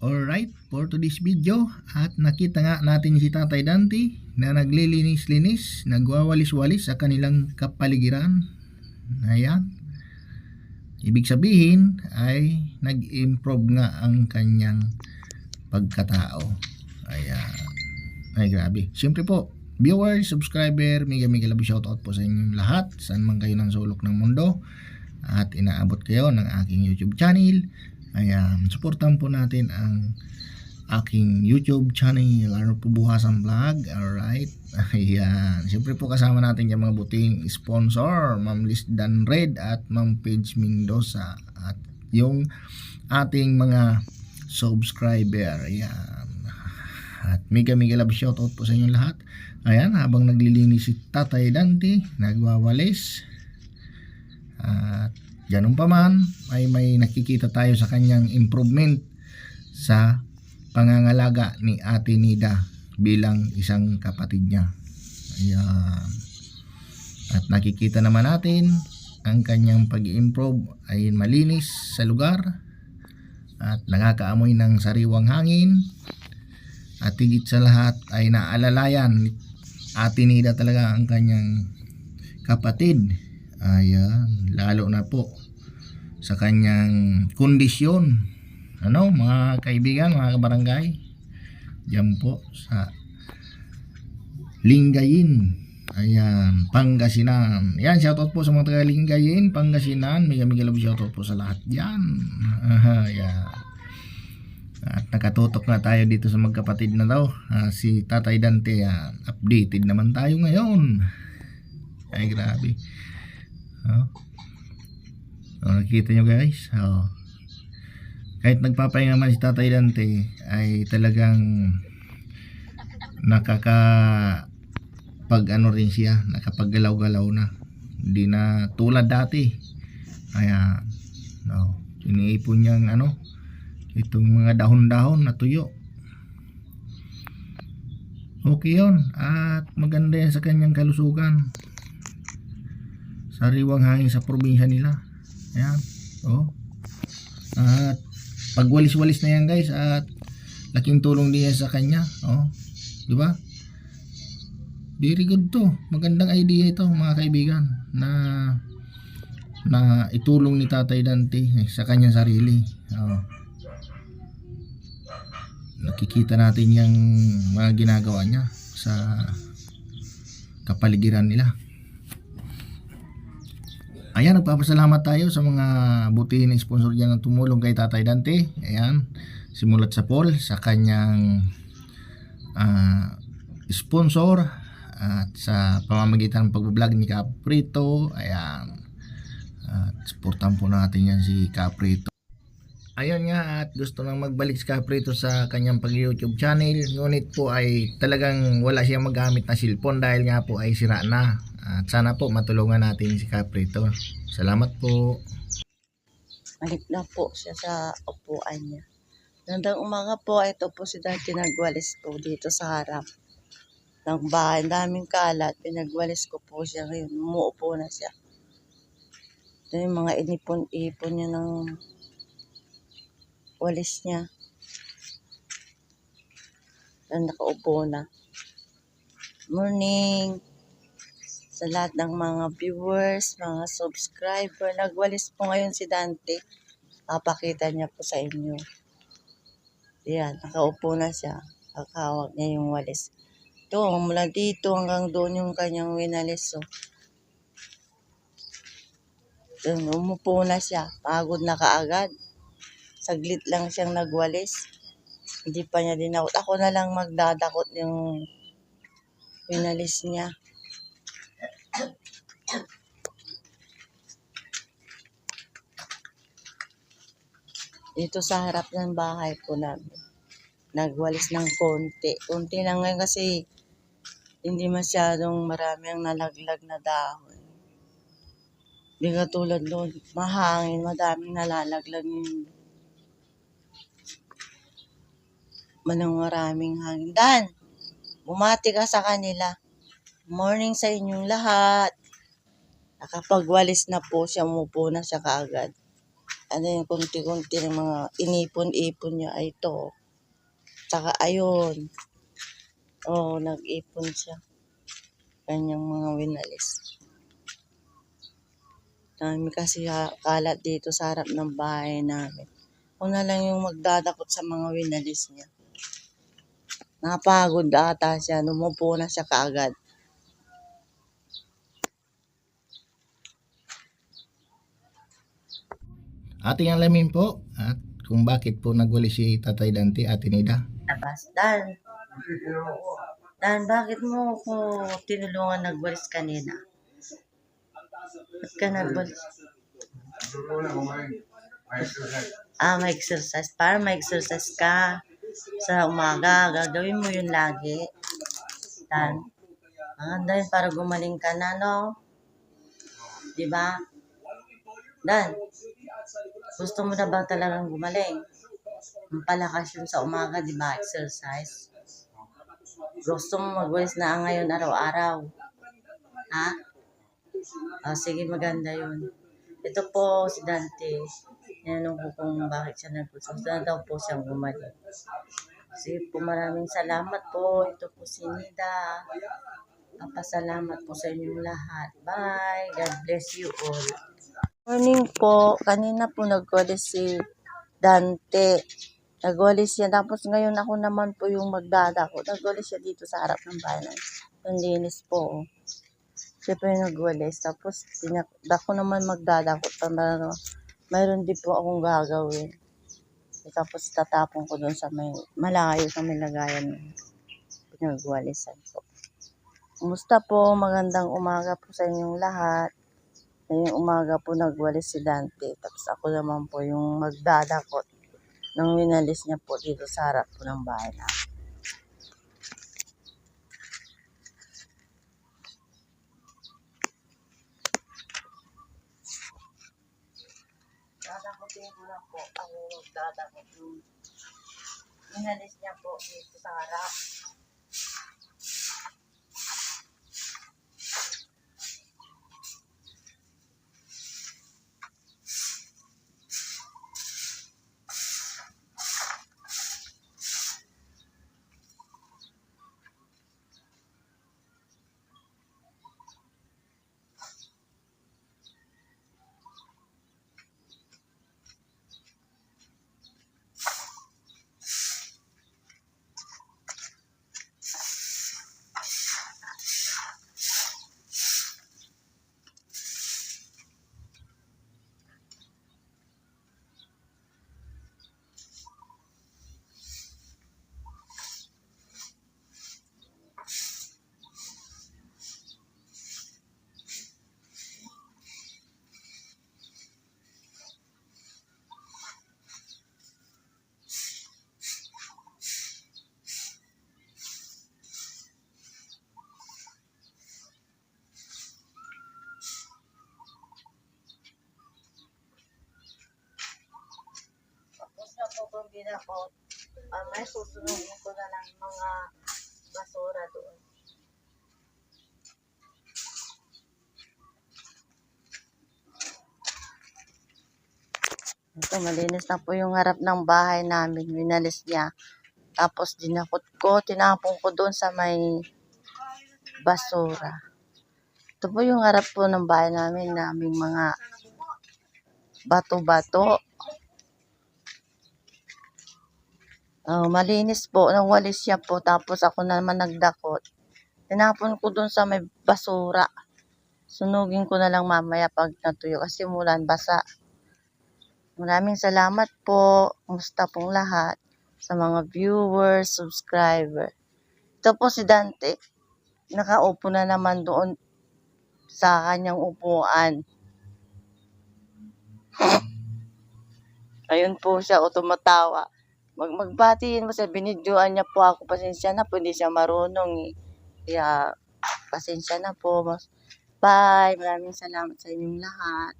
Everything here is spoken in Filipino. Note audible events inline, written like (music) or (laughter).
Alright, for today's video at nakita nga natin si Tatay Dante na naglilinis-linis, nagwawalis-walis sa kanilang kapaligiran. Ayan. Ibig sabihin ay nag-improve nga ang kanyang pagkatao. Ayan. Ay grabe. Siyempre po, viewers, subscriber, mega mega love shoutout po sa inyong lahat. Saan man kayo ng sulok ng mundo. At inaabot kayo ng aking YouTube channel. Ayan, supportan po natin ang aking YouTube channel, Laro po Buhasan Vlog. Alright. (laughs) Ayan. Siyempre po kasama natin yung mga buting sponsor, Ma'am Liz Dan Red at Ma'am Paige Mendoza. At yung ating mga subscriber. Ayan. At mega mega love shoutout po sa inyong lahat. Ayan, habang naglilinis si Tatay Dante, nagwawalis. At ganun pa man, ay may nakikita tayo sa kanyang improvement sa pangangalaga ni Ate Nida bilang isang kapatid niya. Ayan. At nakikita naman natin ang kanyang pag-improve ay malinis sa lugar at nakakaamoy ng sariwang hangin at higit sa lahat ay naalalayan ni Ate Nida talaga ang kanyang kapatid. Ayan, lalo na po sa kanyang kondisyon. Ano, mga kaibigan, mga kabarangay, diyan po sa Lingayin. Ayan, Pangasinan. Yan, shoutout po sa mga taga Lingayin, Pangasinan. Mega mega love shoutout po sa lahat diyan. Ayan. At nakatutok nga tayo dito sa magkapatid na daw. Ah, si Tatay Dante, ah, updated naman tayo ngayon. Ay, grabe. Oh. Oh, nakikita nyo guys. Oh. Kahit nagpapahinga man si Tatay Dante, ay talagang nakaka pag ano rin siya, nakapaggalaw-galaw na. Hindi na tulad dati. Kaya, no, iniipon niyang ano, itong mga dahon-dahon na tuyo. Okay yun. At maganda yan sa kanyang kalusugan. Sariwang hangin sa probinsya nila. Ayan. Oh. At pagwalis-walis na yan guys at laking tulong din yan sa kanya. Oh. Di ba? Very good to. Magandang idea ito mga kaibigan na na itulong ni Tatay Dante eh, sa kanyang sarili. Oh nakikita natin yung mga ginagawa niya sa kapaligiran nila. Ayan, nagpapasalamat tayo sa mga butihin na sponsor dyan na tumulong kay Tatay Dante. Ayan, simulat sa Paul sa kanyang ah, sponsor at sa pamamagitan ng pagbablog ni Caprito. Ayan, at supportan po natin yan si Caprito. Ayun nga at gusto nang magbalik si Caprito sa kanyang pag-YouTube channel. Ngunit po ay talagang wala siyang magamit na cellphone dahil nga po ay sira na. At sana po matulungan natin si Caprito. Salamat po. Balik na po siya sa upuan niya. Gandang umaga po, ito po si Dante nagwalis po dito sa harap ng bahay. Daming kalat, pinagwalis ko po siya ngayon. Umuupo na siya. Ito yung mga inipon-ipon niya ng walis niya. Ang nakaupo na. Morning! Sa lahat ng mga viewers, mga subscriber, nagwalis po ngayon si Dante. Papakita niya po sa inyo. Yan, nakaupo na siya. Kakawag niya yung walis. Ito, mula dito hanggang doon yung kanyang winalis. So. Doon, umupo na siya. Pagod na kaagad. Saglit lang siyang nagwalis. Hindi pa niya dinakot. Ako na lang magdadakot yung winalis niya. Dito sa harap ng bahay po namin. Nagwalis ng konti. Konti lang ngayon kasi hindi masyadong marami ang nalaglag na dahon. Hindi katulad noon, mahangin, madaming nalalaglag yung manang maraming hangin. Dan, bumati ka sa kanila. Morning sa inyong lahat. Nakapagwalis na po siya, umupo na siya kaagad. Ano yung kunti-kunti ng mga inipon-ipon niya ay ito. Tsaka ayun. Oo, nag-ipon siya. Kanyang mga winalis. Dami kasi kalat dito sa harap ng bahay namin. Ako na lang yung magdadakot sa mga winalis niya. Napagod ata siya. Numupo na siya kaagad. Ating alamin po at kung bakit po nagwali si Tatay Dante at Nida. Tapos, Dan. Dan, bakit mo ko tinulungan nagwalis kanina? Ba't ka nagwalis? Ah, may exercise. Para may exercise ka sa umaga. Gagawin mo yun lagi. Dan. Maganda yun para gumaling ka na, no? Di ba? Dan. Gusto mo na ba talagang gumaling? Palakas yun sa umaga, di ba? Exercise. Gusto mo magwalis na ngayon araw-araw. Ha? Ah, sige, maganda yun. Ito po si Dante. Tinanong ko kung bakit siya naggusto. Gusto na daw po siyang gumaling. Sige po, maraming salamat po. Ito po si Nida. Papasalamat po sa inyong lahat. Bye. God bless you all. Morning po. Kanina po nagwalis si Dante. Nagwalis siya. Tapos ngayon ako naman po yung magdadako. Nagwalis siya dito sa harap ng bahay. Ang linis po. oh. Siya po yung nagwalis. Tapos ako naman magdadako. Para mayroon din po akong gagawin. Tapos tatapon ko doon sa may malayo sa may lagayan pinagwalisan ko. Kumusta po? Magandang umaga po sa inyong lahat. Ngayong umaga po nagwalis si Dante. Tapos ako naman po yung magdadakot nang winalis niya po dito sa harap po ng bahay namin. Dadakotin ko na po. Ako magdadakot yung winalis niya po dito sa harap. Tapos binakot, uh, may susunugin ko na lang mga basura doon. Ito, malinis na po yung harap ng bahay namin. Winalis niya. Tapos dinakot ko, tinapon ko doon sa may basura. Ito po yung harap po ng bahay namin, naming mga bato-bato. Oh, malinis po. Nang walis siya po. Tapos ako naman nagdakot. Tinapon ko dun sa may basura. Sunugin ko na lang mamaya pag natuyo. Kasi mulan basa. Maraming salamat po. Kumusta pong lahat. Sa mga viewers, subscriber. Ito po si Dante. Nakaupo na naman doon sa kanyang upuan. Ayun po siya, o tumatawa. Mag magbatiin mo sa binidyoan niya po ako. Pasensya na po, hindi siya marunong eh. Kaya, pasensya na po. Bye. Maraming salamat sa inyong lahat.